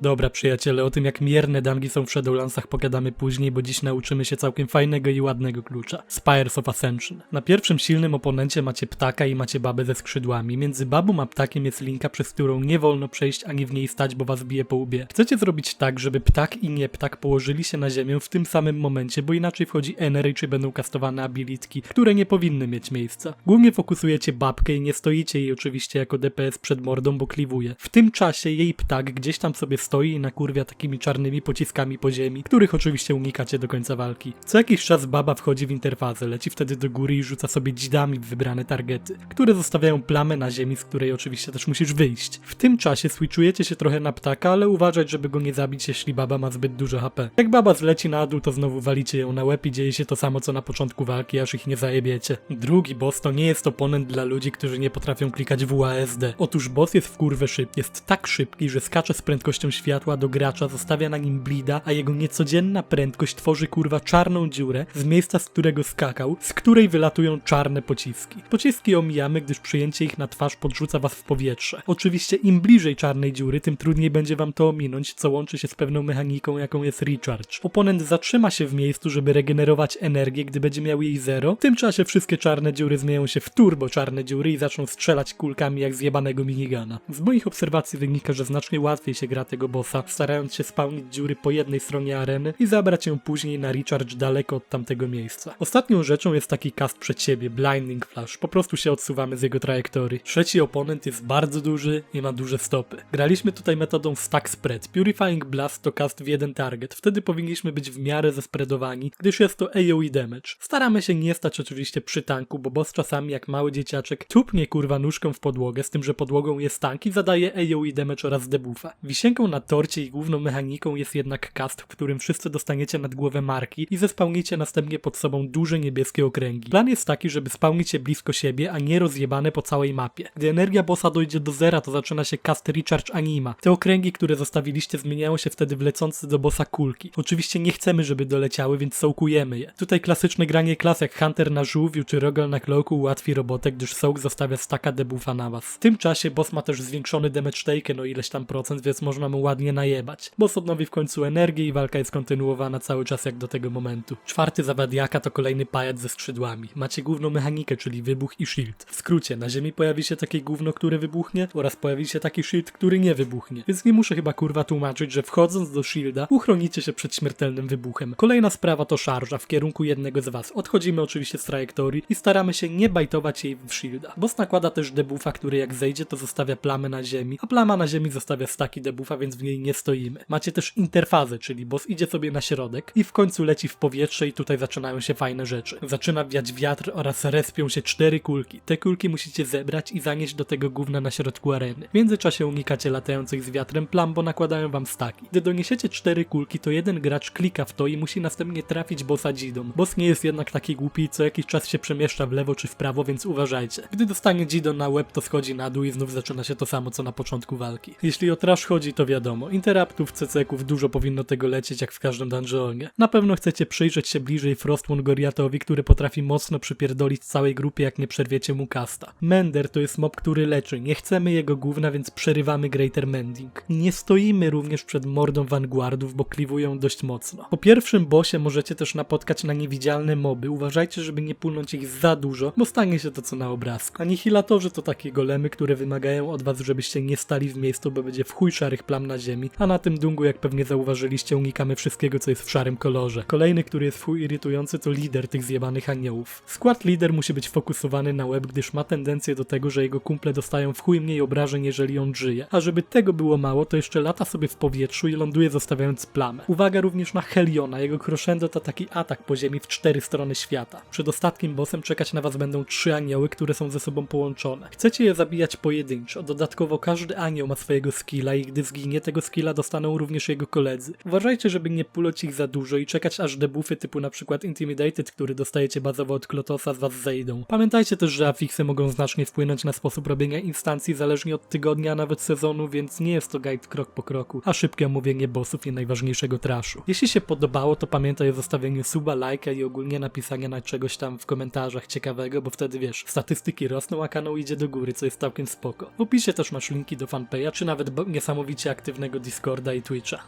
Dobra przyjaciele, o tym jak mierne dangi są w Shadowlandsach pogadamy później, bo dziś nauczymy się całkiem fajnego i ładnego klucza. Spires of Ascension. Na pierwszym silnym oponencie macie ptaka i macie babę ze skrzydłami. Między babą a ptakiem jest linka, przez którą nie wolno przejść ani w niej stać, bo was bije po łbie. Chcecie zrobić tak, żeby ptak i nie ptak położyli się na ziemię w tym samym momencie, bo inaczej wchodzi energy czy będą kastowane abilitki, które nie powinny mieć miejsca. Głównie fokusujecie babkę i nie stoicie jej oczywiście jako DPS przed mordą, bo kliwuje. W tym czasie jej ptak gdzieś tam sobie stoi i nakurwia takimi czarnymi pociskami po ziemi, których oczywiście unikacie do końca walki. Co jakiś czas baba wchodzi w interfazę, leci wtedy do góry i rzuca sobie dzidami w wybrane targety, które zostawiają plamę na ziemi, z której oczywiście też musisz wyjść. W tym czasie switchujecie się trochę na ptaka, ale uważać, żeby go nie zabić, jeśli baba ma zbyt dużo HP. Jak baba zleci na dół, to znowu walicie ją na łeb i dzieje się to samo co na początku walki, aż ich nie zajebiecie. Drugi boss to nie jest oponent dla ludzi, którzy nie potrafią klikać w UASD. Otóż boss jest w kurwę szybki, jest tak szybki, że skacze z prędkością światła do gracza, zostawia na nim blida, a jego niecodzienna prędkość tworzy kurwa czarną dziurę z miejsca, z którego skakał, z której wylatują czarne pociski. Pociski omijamy, gdyż przyjęcie ich na twarz podrzuca was w powietrze. Oczywiście im bliżej czarnej dziury, tym trudniej będzie wam to ominąć, co łączy się z pewną mechaniką, jaką jest recharge. Oponent zatrzyma się w miejscu, żeby regenerować energię, gdy będzie miał jej zero. W tym czasie wszystkie czarne dziury zmienią się w turbo czarne dziury i zaczną strzelać kulkami jak z jebanego minigana. Z moich obserwacji wynika, że znacznie łatwiej się gra tego bossa, starając się spełnić dziury po jednej stronie areny i zabrać ją później na recharge daleko od tamtego miejsca. Ostatnią rzeczą jest taki cast przed siebie, Blinding Flash. Po prostu się odsuwamy z jego trajektorii. Trzeci oponent jest bardzo duży i ma duże stopy. Graliśmy tutaj metodą stack spread. Purifying Blast to cast w jeden target. Wtedy powinniśmy być w miarę zespreadowani, gdyż jest to AoE damage. Staramy się nie stać oczywiście przy tanku, bo boss czasami jak mały dzieciaczek tupnie kurwa nóżką w podłogę, z tym, że podłogą jest tank i zadaje AoE damage oraz debuffa. Wisienką na torcie i główną mechaniką jest jednak cast, w którym wszyscy dostaniecie nad głowę marki i zespałnicie następnie pod sobą duże niebieskie okręgi. Plan jest taki, żeby spełnić je blisko siebie, a nie rozjebane po całej mapie. Gdy energia bossa dojdzie do zera, to zaczyna się cast recharge anima. Te okręgi, które zostawiliście, zmieniają się wtedy w lecące do bossa kulki. Oczywiście nie chcemy, żeby doleciały, więc sołkujemy je. Tutaj klasyczne granie klas jak Hunter na żółwiu czy Rogal na kloku ułatwi robotę, gdyż sołk zostawia staka debuffa na was. W tym czasie boss ma też zwiększony damage taken o ileś tam procent, więc można mu ładnie najebać. Boss odnowi w końcu energię i walka jest kontynuowana cały czas jak do tego momentu. Czwarty zawadiaka to kolejny pajac ze skrzydłami. Macie główną mechanikę, czyli wybuch i shield. W skrócie, na ziemi pojawi się takie gówno, które wybuchnie oraz pojawi się taki shield, który nie wybuchnie. Więc nie muszę chyba kurwa tłumaczyć, że wchodząc do shielda uchronicie się przed śmiertelnym wybuchem. Kolejna sprawa to szarża w kierunku jednego z was. Odchodzimy oczywiście z trajektorii i staramy się nie bajtować jej w shielda. Boss nakłada też debuffa, który jak zejdzie to zostawia plamę na ziemi, a plama na ziemi zostawia staki debuffa, więc w niej nie stoimy. Macie też interfazę, czyli boss idzie sobie na środek i w końcu leci w powietrze i tutaj zaczynają się fajne rzeczy. Zaczyna wiać wiatr oraz respią się cztery kulki. Te kulki musicie zebrać i zanieść do tego gówna na środku areny. W międzyczasie unikacie latających z wiatrem plam, bo nakładają wam staki. Gdy doniesiecie cztery kulki, to jeden gracz klika w to i musi następnie trafić bossa dzidą. Boss nie jest jednak taki głupi co jakiś czas się przemieszcza w lewo czy w prawo, więc uważajcie. Gdy dostanie dzido na łeb, to schodzi na dół i znów zaczyna się to samo co na początku walki. Jeśli o trash chodzi, to wiadomo, interruptów, CC-ków dużo powinno tego lecieć jak w każdym dungeonie. Na pewno chcecie przyjrzeć się bliżej Frostmourne Goriatowi, który potrafi mocno przypierdolić całej grupie jak nie przerwiecie mu kasta. Mender to jest mob, który leczy. Nie chcemy jego gówna, więc przerywamy Greater Mending. Nie stoimy również przed mordą Vanguardów, bo kliwują dość mocno. Po pierwszym bossie możecie też napotkać na niewidzialne moby. Uważajcie, żeby nie pulnąć ich za dużo, bo stanie się to co na obrazku. Anihilatorzy to takie golemy, które wymagają od was, żebyście nie stali w miejscu, bo będzie w chuj szarych plam na ziemi, a na tym dungu, jak pewnie zauważyliście, unikamy wszystkiego, co jest w szarym kolorze. Kolejny, który jest chuj irytujący, to lider tych zjebanych aniołów. Skład lider musi być fokusowany na web, gdyż ma tendencję do tego, że jego kumple dostają w chuj mniej obrażeń, jeżeli on żyje. A żeby tego było mało, to jeszcze lata sobie w powietrzu i ląduje zostawiając plamę. Uwaga również na Heliona, jego crescendo to taki atak po ziemi w cztery strony świata. Przed ostatnim bossem czekać na was będą trzy anioły, które są ze sobą połączone. Chcecie je zabijać pojedynczo, dodatkowo każdy anioł ma swojego skilla i gdy zginie, tego skilla dostaną również jego koledzy. Uważajcie, żeby nie puloć ich za dużo i czekać aż debuffy typu na przykład Intimidated, który dostajecie bazowo od Klotosa z was zejdą. Pamiętajcie też, że afiksy mogą znacznie wpłynąć na sposób robienia instancji zależnie od tygodnia, a nawet sezonu, więc nie jest to guide krok po kroku, a szybkie omówienie bossów i najważniejszego trashu. Jeśli się podobało, to pamiętaj o zostawieniu suba, lajka i ogólnie napisania na czegoś tam w komentarzach ciekawego, bo wtedy wiesz, statystyki rosną, a kanał idzie do góry, co jest całkiem spoko. W opisie też masz linki do fanpage'a, czy nawet niesamowicie aktywnych aktywnego Discorda i Twitcha.